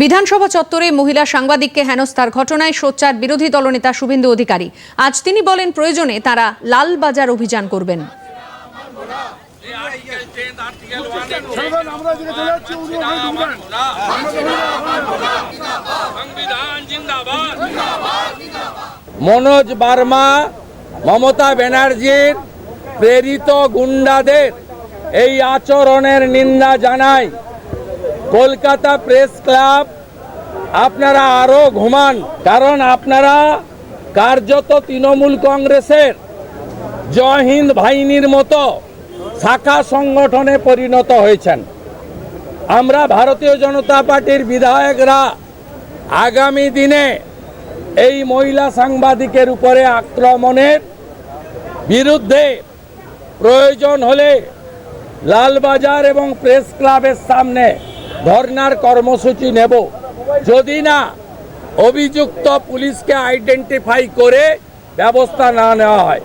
বিধানসভা চত্বরে মহিলা সাংবাদিককে হেনস্থার ঘটনায় সোচ্চার বিরোধী দলনেতা শুভেন্দু অধিকারী। আজ তিনি বলেন, প্রয়োজনে তারা লালবাজার অভিযান করবেন। মনোজ বার্মা, মমতা ব্যানার্জির প্রেরিত গুন্ডাদের এই আচরণের নিন্দা জানাই। কলকাতা প্রেস ক্লাব, আপনারা আরও ঘুমান, কারণ আপনারা কার্যত তৃণমূল কংগ্রেসের জয় হিন্দ বাহিনীর মতো শাখা সংগঠনে পরিণত হয়েছেন। আমরা ভারতীয় জনতা পার্টির বিধায়করা আগামী দিনে এই মহিলা সাংবাদিকের উপরে আক্রমণের বিরুদ্ধে প্রয়োজন হলে লালবাজার এবং প্রেস ক্লাবের সামনে ধর্নার কর্মসূচি নেব। যদি না অভিযুক্ত পুলিশকে আইডেন্টিফাই করে ব্যবস্থা না নেওয়া হয়।